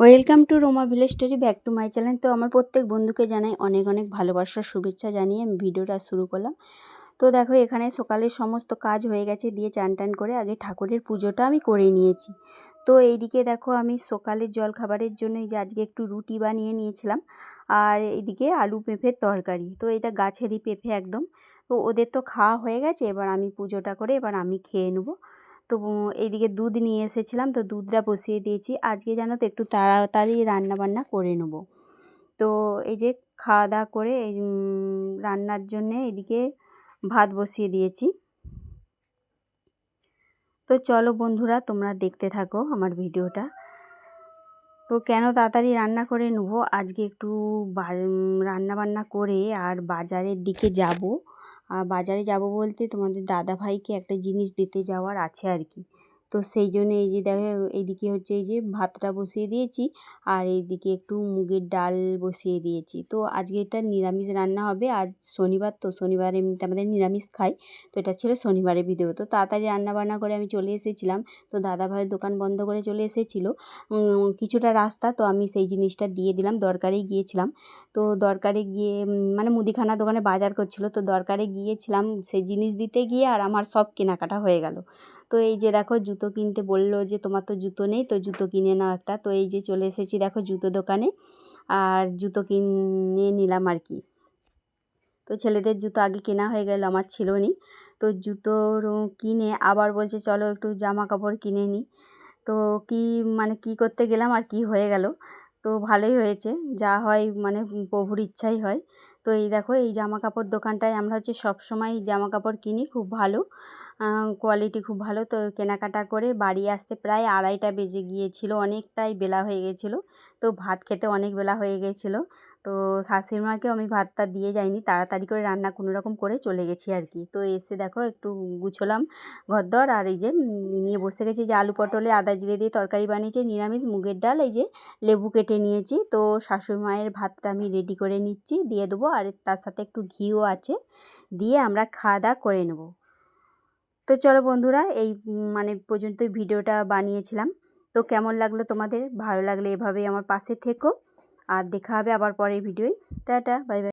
Welcome to Roma village story back to my channel. তো আমার প্রত্যেক বন্ধুকে জানাই অনেক অনেক ভালোবাসার শুভেচ্ছা জানিয়ে আমি ভিডিওটা শুরু করলাম। তো দেখো, এখানে সকালের সমস্ত কাজ হয়ে গেছে, দিয়ে চান টান করে আগে ঠাকুরের পুজোটা আমি করে নিয়েছি। তো এইদিকে দেখো, আমি সকালের জল খাবারের জন্য এই যে আজকে একটু রুটি বানিয়ে নিয়েছিলাম, আর এইদিকে আলু পেঁপের তরকারি। তো এটা গাছেরই পেঁপে একদম। তো ওদের তো খাওয়া হয়ে গেছে, এবার আমি পুজোটা করে এবার আমি খেয়ে নেব। তো এইদিকে দুধ নিয়ে এসেছিলাম, তো দুধটা বসিয়ে দিয়েছি। আজকে জানো তো একটু তাড়াতাড়ি রান্নাবান্না করে নেব। তো এই যে খাওয়া দাওয়া করে এই রান্নার জন্যে এদিকে ভাত বসিয়ে দিয়েছি। তো চলো বন্ধুরা, তোমরা দেখতে থাকো আমার ভিডিওটা। তো কেন তাড়াতাড়ি রান্না করে নেব? আজকে একটু রান্না বান্না করে আর বাজারের দিকে যাব। আর বাজারে যাব বলতে তোমাদের দাদাভাইকে একটা জিনিস দিতে যাওয়ার আছে আর কি। তো সেই জন্য এই যে দেখো, এইদিকে হচ্ছে এই যে ভাতটা বসিয়ে দিয়েছি আর এইদিকে একটু মুগের ডাল বসিয়ে দিয়েছি। তো আজকে এটা নিরামিষ রান্না হবে। আজ শনিবার তো শনিবার এমনিতে আমাদের নিরামিষ খাই তো এটা ছিল শনিবারের ভিডিও। তো তাড়াতাড়ি রান্না বান্না করে আমি চলে এসেছিলাম। তো দাদা ভাইয়ের দোকান বন্ধ করে চলে এসেছিল। কিছুটা রাস্তা তো আমি সেই জিনিসটা দিয়ে দিলাম। দরকারেই গিয়েছিলাম। তো দরকারে গিয়ে মানে মুদিখানা দোকানে বাজার করছিল। তো দরকারে গিয়েছিলাম সেই জিনিস দিতে গিয়ে আর আমার সব কেনাকাটা হয়ে গেল। তো এই যে দেখো জুতো কিনতে বলল যে, তোমার তো জুতো নেই, তো জুতো কিনে নাও একটা। তো এই যে চলে এসেছি দেখো জুতো দোকানে, আর জুতো কিনে নিলাম আর কি। তো ছেলেদের জুতো আগে কেনা হয়ে গেল, আমার ছিল নি। তো জুতো কিনে আবার বলছে, চলো একটু জামা কাপড় কিনে নিই তো কি মানে কি করতে গেলাম আর কি হয়ে গেল। তো ভালোই হয়েছে, যা হয় মানে প্রভুর ইচ্ছাই হয়। তো এই দেখো এই জামা কাপড় দোকানটায় আমরা হচ্ছে সব সময় জামা কাপড় কিনি, খুব ভালো। কোয়ালিটি খুব ভালো। তো কেনাকাটা করে বাড়ি আসতে প্রায় আড়াইটা বেজে গিয়েছিল, অনেকটাই বেলা হয়ে গেছিল। তো ভাত খেতে অনেক বেলা হয়ে গেছিল। তো শাশুড়ি মাকেও আমি ভাতটা দিয়ে যাইনি, তাড়াতাড়ি করে রান্না কোনো রকম করে চলে গেছি আর কি। তো এসে দেখো একটু গুছোলাম ঘরদর আর এই যে নিয়ে বসে গেছি যে আলু পটলে আদা জিরে দিয়ে তরকারি বানিয়েছি, নিরামিষ মুগের ডাল, এই যে লেবু কেটে নিয়েছি। তো শাশুড়ি মায়ের ভাতটা আমি রেডি করে নিচ্ছি, দিয়ে দেবো। আর তার সাথে একটু ঘিও আছে, দিয়ে আমরা খাওয়া দাওয়া করে নেব। তো চলো বন্ধুরা, এই মানে পর্যন্ত ভিডিওটা বানিয়েছিলাম। তো কেমন লাগল তোমাদের? ভালো লাগলে এভাবেই আমার পাশে থেকো। আর দেখা হবে আবার পরের ভিডিওয়। Tata, bye bye.